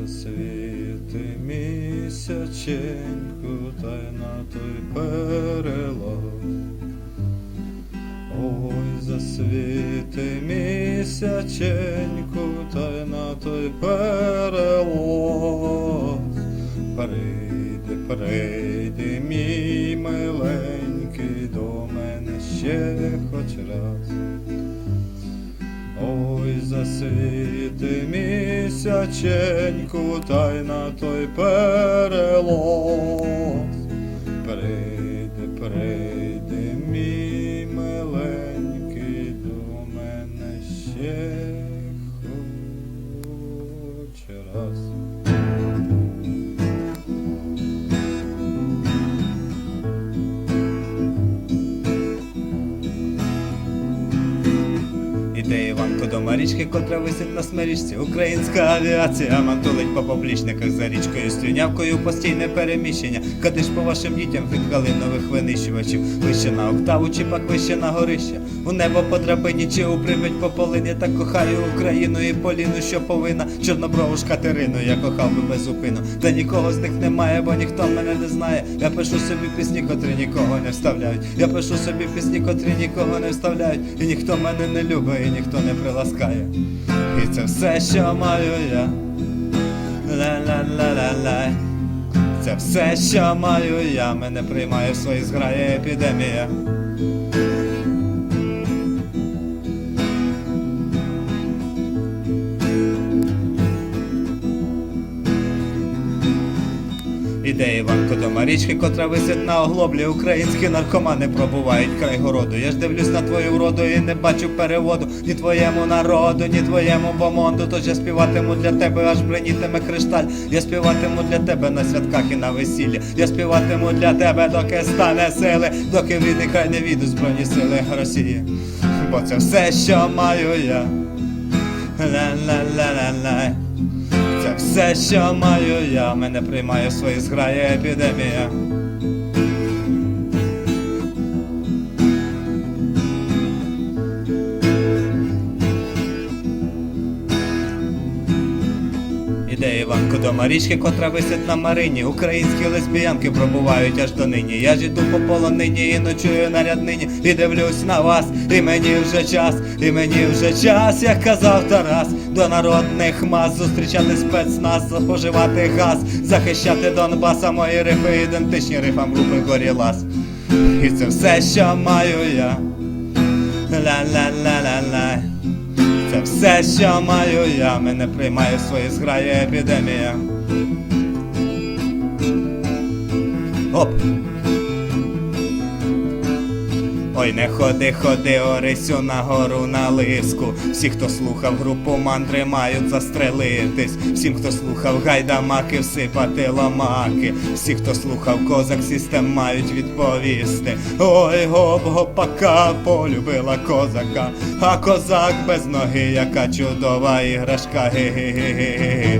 засвіти місяченьку, та й на той перелог. Ой, засвіти місяченьку, та й на той перелог. Прийди, прийди, мій миленький, до мене ще хоч раз. Ой, засвіти місяченьку, та й на той перелос. Прийди, прийди, мій миленький, до мене ще Іде Іванко до Марічки, котра висить на смирічці. Українська авіація мантулить по поплічниках за річкою струнявкою постійне переміщення. Кадиш по вашим дітям від галинових винищувачів. Вище на октаву чи пак вище на горище. У небо по драбині чи у привідь по полині. Так кохаю Україну і Поліну, що повинна. Чорноброву ж Катерину, я кохав би без зупину. Та нікого з них немає, бо ніхто мене не знає. Я пишу собі пісні, котрі нікого не вставляють. Я пишу собі пісні, котрі нікого не вставляють. І ніхто мене не любить, ніхто не приласкає. І це все, що маю я. Ла-ла-ла-ла-ла. Це все, що маю я. Мене приймає в свої зграї епідемія. Іде Іванко до Марічки, котра висить на оглоблі. Українські наркомани пробувають край городу. Я ж дивлюсь на твою вроду і не бачу переводу ні твоєму народу, ні твоєму бомонду. Тож я співатиму для тебе, аж бринітиме кришталь. Я співатиму для тебе на святках і на весіллі. Я співатиму для тебе, доки стане сили, доки в рідний край не віду збройні сили Росії. Бо це все, що маю я. Ла-ла-ла-ла-ла. Все, що маю я, мене приймає в свої зграє епідемія. Іде Іванко до Марічки, котра висить на Марині. Українські лесбіянки пробувають аж до нині. Я ж іду по полонині і ночую на ряднині. І дивлюсь на вас, і мені вже час, і мені вже час, як казав Тарас, до народних мас зустрічати спецназ, споживати газ, захищати Донбаса, мої рифи ідентичні рифам групи Горілас. І це все, що маю я. Ла-ла-ла-ла-ла. Це все, що маю я, мене приймає свої зграє епідемія. Оп! Ой, не ходи, ходи, Орисю на гору на лиску. Всі, хто слухав групу мандри, мають застрелитись. Всім, хто слухав гайдамаки, всипати ламаки. Всі, хто слухав козак систем, мають відповісти. Ой, гоп, гопака, полюбила козака, а козак без ноги, яка чудова іграшка. Ге-ге-ге-ге-ге.